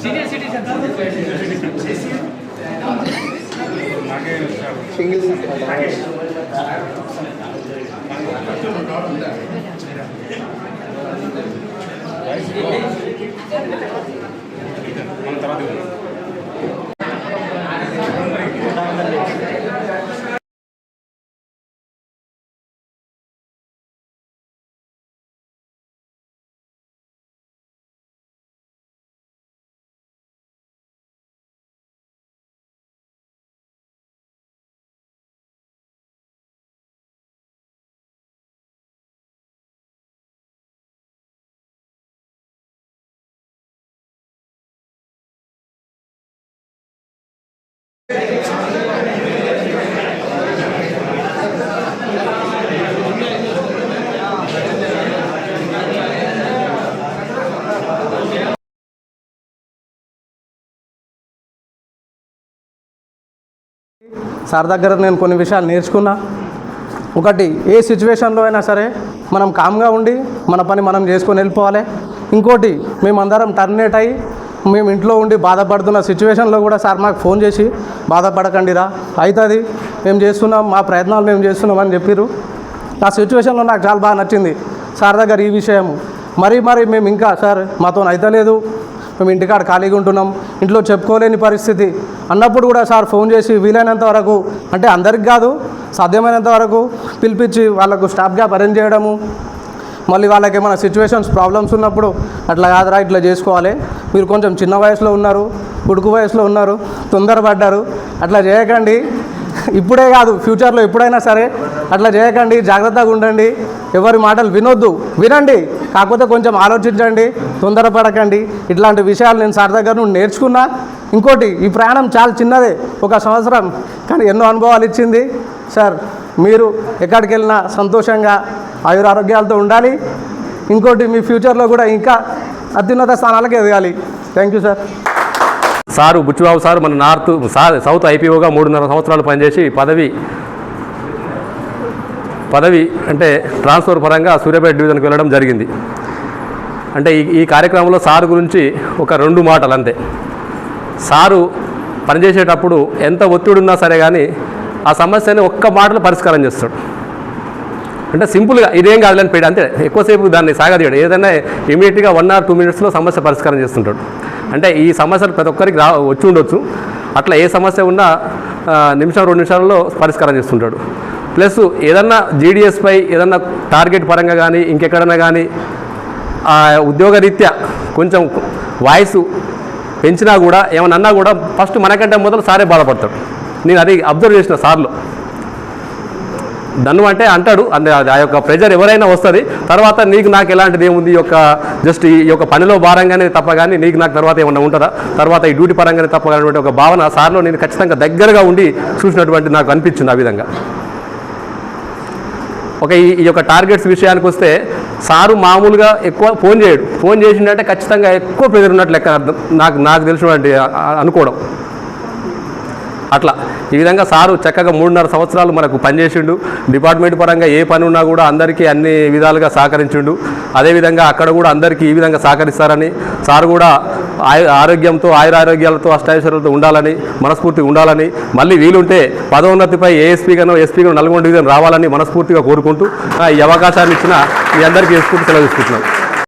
Senior citizen single citizen பார்த்துக்கணும் sir దగ్గర నేను కొన్ని విషయాలు నేర్చుకున్నా. ఒకటి ఏ సిచ్యువేషన్లో అయినా సరే మనం కామ్గా ఉండి మన పని మనం చేసుకొని వెళ్ళిపోవాలి. ఇంకోటి మేమందరం టర్మినేట్ అయ్యి మేము ఇంట్లో ఉండి బాధపడుతున్న సిచ్యువేషన్లో కూడా సార్ మాకు ఫోన్ చేసి బాధపడకండి రా అవుతుంది మేము చేస్తున్నాం మా ప్రయత్నాలు మేము చేస్తున్నాం అని చెప్పారు ఆ సిచ్యువేషన్లో నాకు చాలా బాగా నచ్చింది. సార్ దగ్గర ఈ విషయం మరి మరి మేము ఇంకా సార్ మాతో అయితలేదు. మేము ఇంటికాడ ఖాళీగా ఉంటున్నాం. ఇంట్లో చెప్పుకోలేని పరిస్థితి. అన్నప్పుడు కూడా సార్ ఫోన్ చేసి వీలైనంత వరకు అంటే అందరికి కాదు సాధ్యమైనంత వరకు పిలిపించి వాళ్ళకు స్టాఫ్ గ్యాప్ అరేంజ్ చేయడము. మళ్ళీ వాళ్ళకి ఏమైనా సిచ్యువేషన్స్ ప్రాబ్లమ్స్ ఉన్నప్పుడు అట్లా కాదురా ఇట్లా చేసుకోవాలి. మీరు కొంచెం చిన్న వయసులో ఉన్నారు ఉడుకు వయసులో ఉన్నారు తొందరపడ్డారు. అట్లా చేయకండి. ఇప్పుడే కాదు ఫ్యూచర్లో ఎప్పుడైనా సరే అట్లా చేయకండి జాగ్రత్తగా ఉండండి. ఎవరి మాటలు వినొద్దు. వినండి కాకపోతే కొంచెం ఆలోచించండి తొందరపడకండి. ఇట్లాంటి విషయాలు నేను సార్ దగ్గర నుండి నేర్చుకున్నా. ఇంకోటి ఈ ప్రయాణం చాలా చిన్నదే ఒక సంవత్సరం. కానీ ఎన్నో అనుభవాలు ఇచ్చింది. సార్ మీరు ఎక్కడికి వెళ్ళినా సంతోషంగా ఆయురారోగ్యాలతో ఉండాలి. ఇంకోటి మీ ఫ్యూచర్లో కూడా ఇంకా అత్యున్నత స్థానాలకు ఎదగాలి. Thank you sir. Sir Buchibabu sir మన నార్త్ సార్ సౌత్ ఐపీఓగా మూడున్నర సంవత్సరాలు పనిచేసి పదవి పదవి అంటే ట్రాన్స్ఫర్ పరంగా సూర్యాపేట డివిజన్కి వెళ్ళడం జరిగింది. అంటే ఈ ఈ కార్యక్రమంలో సారు గురించి ఒక రెండు మాటలు అంతే. సారు పనిచేసేటప్పుడు ఎంత ఒత్తిడి ఉన్నా సరే కానీ ఆ సమస్యని ఒక్క మాటలో పరిష్కారం చేస్తాడు. అంటే సింపుల్గా ఇదేం కాదులని పెడి అంతే. ఎక్కువసేపు దాన్ని సాగదీయడు. ఏదైనా ఇమీడియట్గా వన్ ఆర్ టూ మినిట్స్లో సమస్య పరిష్కారం చేస్తుంటాడు. అంటే ఈ సమస్యలు ప్రతి ఒక్కరికి రా వచ్చి ఉండొచ్చు. అట్లా ఏ సమస్య ఉన్నా నిమిషం రెండు నిమిషాల్లో పరిష్కారం చేస్తుంటాడు. ప్లస్ ఏదన్నా జీడిఎస్పై ఏదన్నా టార్గెట్ పరంగా కానీ ఇంకెక్కడన్నా కానీ ఆ ఉద్యోగరీత్యా కొంచెం వాయిస్ పెంచినా కూడా ఏమన్నా అన్నా కూడా ఫస్ట్ మనకంటే మొదలు సారే బాధపడతాడు. నేను అది అబ్జర్వ్ చేసిన సార్లు. దన్ను అంటే అంటాడు అంటే ఆ యొక్క ప్రెజర్ ఎవరైనా వస్తుంది తర్వాత నీకు నాకు ఎలాంటిది ఏముంది ఈ యొక్క జస్ట్ ఈ యొక్క పనిలో భారంగానే తప్ప కానీ నీకు నాకు తర్వాత ఏమన్నా ఉంటుందా? తర్వాత ఈ డ్యూటీ పరంగానే తప్ప కానీ ఒక భావన సార్లో నేను ఖచ్చితంగా దగ్గరగా ఉండి చూసినటువంటి నాకు అనిపించింది ఆ విధంగా. ఒక ఈ ఈ యొక్క టార్గెట్స్ విషయానికి వస్తే సారు మామూలుగా ఎక్కువ ఫోన్ చేయడు. ఫోన్ చేసిందంటే ఖచ్చితంగా ఎక్కువ ప్రెజర్ ఉన్నట్లు లెక్క అర్థం నాకు నాకు తెలిసినటువంటి అనుకోవడం. అట్లా. ఈ విధంగా సారు చక్కగా మూడున్నర సంవత్సరాలు మనకు పనిచేసిండు. డిపార్ట్మెంట్ పరంగా ఏ పని ఉన్నా కూడా అందరికీ అన్ని విధాలుగా సహకరించిండు. అదేవిధంగా అక్కడ కూడా అందరికీ ఈ విధంగా సహకరిస్తారని సారు కూడా ఆరోగ్యంతో ఆయురారోగ్యాలతో అష్టాైశ్వర్యాలతో ఉండాలని మనస్ఫూర్తిగా ఉండాలని మళ్ళీ వీలుంటే పదోన్నతిపై ఏఎస్పీగానో ఎస్పీగానో నల్గొండ డివిజన్ రావాలని మనస్ఫూర్తిగా కోరుకుంటూ ఈ అవకాశాన్ని ఇచ్చిన మీ అందరికీ వేసుకుంటూ సెలవు తీసుకుంటున్నాం.